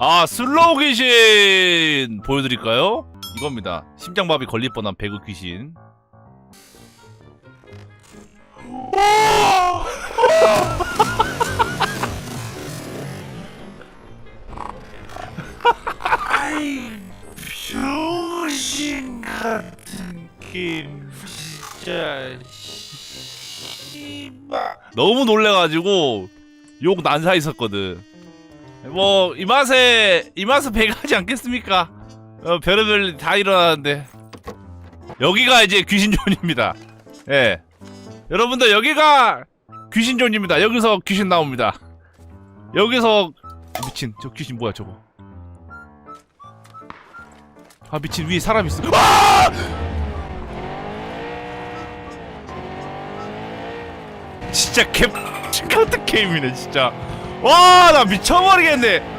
아 슬로우 귀신 보여드릴까요? 이겁니다. 심장마비 걸릴 뻔한 배그 귀신. 병신 같은 게임 진짜 씨발. 너무 놀래가지고 욕 난사 있었거든 뭐 이 맛에 이 맛에 배가 하지 않겠습니까? 어, 별의별 다 일어나는데. 여기가 이제 귀신존입니다. 예. 여러분들 여기가 귀신존입니다. 여기서 귀신 나옵니다. 여기서 미친. 저 귀신 뭐야 저거? 아 미친. 위에 사람 있어. 아! 진짜 개 같은 게임이네 진짜 와 나 미쳐버리겠네